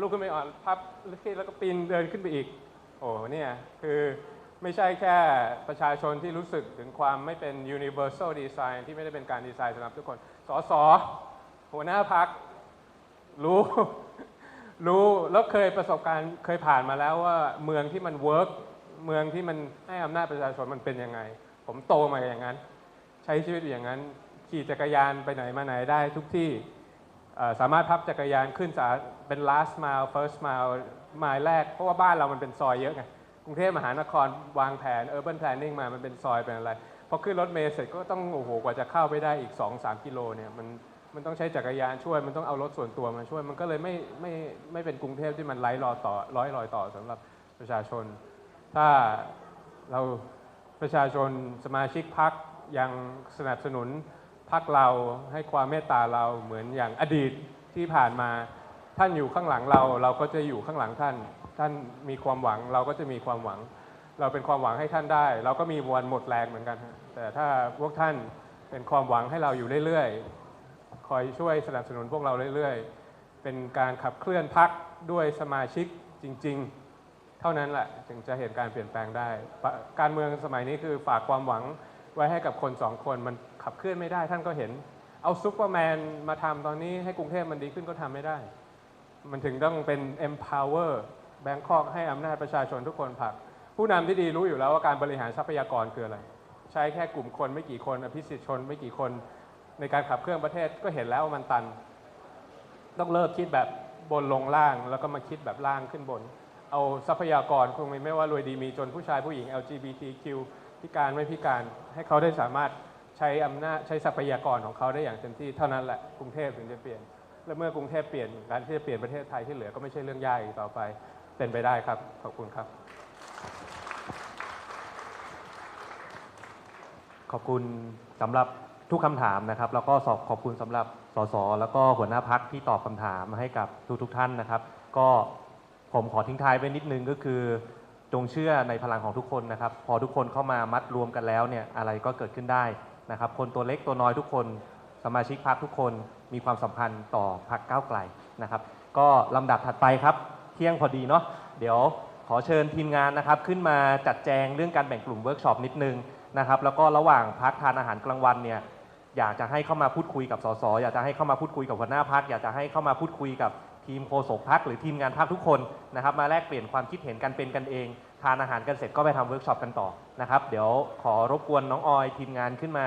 ลูกขึ้นไปอ่อนพับแล้วก็ปีนเดินขึ้นไปอีก โอ้เนี่ยคือไม่ใช่แค่ประชาชนที่รู้สึกถึงความไม่เป็น universal design ที่ไม่ได้เป็นการดีไซน์สำหรับทุกคน สส หัวหน้าพักรู้ รู้ แล้วเคยประสบการณ์เคยผ่านมาแล้วว่าเมืองที่มันเวิร์กเมืองที่มันให้อำนาจประชาชนมันเป็นยังไง ผมโตมาอย่างนั้น ใช้ชีวิตอย่างนั้น ขี่จักรยานไปไหนมาไหนได้ทุกที่ สามารถพับจักรยานขึ้นสาเป็น last mile first mile มายแรก เพราะว่าบ้านเรามันเป็นซอยเยอะไงกรุงเทพมหานครวางแผน urban planning มามันเป็นซอยเป็นอะไรพอขึ้นรถเมล์เสร็จก็ต้องโอ้โหกว่าจะเข้าไปได้อีก 2-3 กิโลเนี่ยมันมันต้องใช้จักรยานช่วยมันต้องเอารถส่วนตัวมาช่วย มันก็เลยไม่ไม่ไม่เป็นกรุงเทพที่มันไร้รอต่อร้อยรอยต่อสำหรับประชาชน ถ้าเราประชาชนสมาชิกพักยังสนับสนุน พักเราให้ความเมตตาเราเหมือนอย่างอดีตที่ผ่านมา ท่านอยู่ข้างหลังเรา เราก็จะอยู่ข้างหลังท่าน ท่านมีความหวังเราก็จะมีความหวัง เราเป็นความหวังให้ท่านได้ เราก็มีวันหมดแรงเหมือนกัน แต่ถ้าพวกท่านเป็นความหวังให้เราอยู่เรื่อยๆ คอยช่วยสนับสนุนพวกเราเรื่อยๆ เป็นการขับเคลื่อนพักด้วยสมาชิกจริง ๆ เท่านั้นแหละถึงจะเห็นการเปลี่ยนแปลงได้ การเมืองสมัยนี้คือฝากความหวัง ไว้ให้กับคนสองคนมันขับเคลื่อนไม่ได้ท่านก็เห็น เอาซุปเปอร์แมนมาทำตอนนี้ให้กรุงเทพมันดีขึ้นก็ทำไม่ได้ มันถึงต้องเป็น empower แบงคอกให้อำนาจประชาชนทุกคนผลัก ผู้นำที่ดีรู้อยู่แล้วว่าการบริหารทรัพยากรคืออะไร ใช้แค่กลุ่มคนไม่กี่คนอภิสิทธิชนไม่กี่คนในการขับเคลื่อนประเทศก็เห็นแล้วว่ามันตัน ต้องเลิกคิดแบบบนลงล่างแล้วก็มาคิดแบบล่างขึ้นบน เอาทรัพยากรคงไม่ว่า รวยดีมีจนผู้ชายผู้หญิง LGBTQ พิการไม่พิการให้เขาได้สามารถใช้อำนาจใช้ทรัพยากรของเขาได้อย่างเต็มที่เท่านั้นแหละกรุงเทพถึงจะเปลี่ยน และเมื่อกรุงเทพเปลี่ยนการที่จะเปลี่ยนประเทศไทยที่เหลือก็ไม่ใช่เรื่องยากอีกต่อไปเป็นไปได้ครับขอบคุณครับ ขอบคุณสำหรับทุกคำถามนะครับ แล้วก็สอบขอบคุณสำหรับสสแล้วก็หัวหน้าพักที่ตอบคำถามให้กับทุกทท่านนะครับ ก็ผมขอทิ้งท้ายไว้นิดนึงก็คือ จงเชื่อในพลังของทุกคนนะครับ พอทุกคนเข้ามามัดรวมกันแล้วเนี่ยอะไรก็เกิดขึ้นได้นะครับ คนตัวเล็กตัวน้อยทุกคน สมาชิกพักทุกคนมีความสัมพันธ์ต่อพักก้าวไกลนะครับ ก็ลำดับถัดไปครับ เที่ยงพอดีเนาะเดี๋ยวขอเชิญทีมงานนะครับขึ้นมาจัดแจงเรื่องการแบ่งกลุ่มเวิร์กช็อปนิดนึงนะครับแล้วก็ระหว่างพักทานอาหารกลางวันเนี่ยอยากจะให้เข้ามาพูดคุยกับสสอยากจะให้เข้ามาพูดคุยกับหัวหน้าพักอยากจะให้เข้ามาพูดคุยกับ ทีมโฆษกพักหรือทีมงานพักทุกคนนะครับมาแลกเปลี่ยนความคิดเห็นกันเป็นกันเอง ทานอาหารกันเสร็จก็ไปทำเวิร์กช็อปกันต่อนะครับเดี๋ยวขอรบกวนน้องออยทีมงานขึ้นมา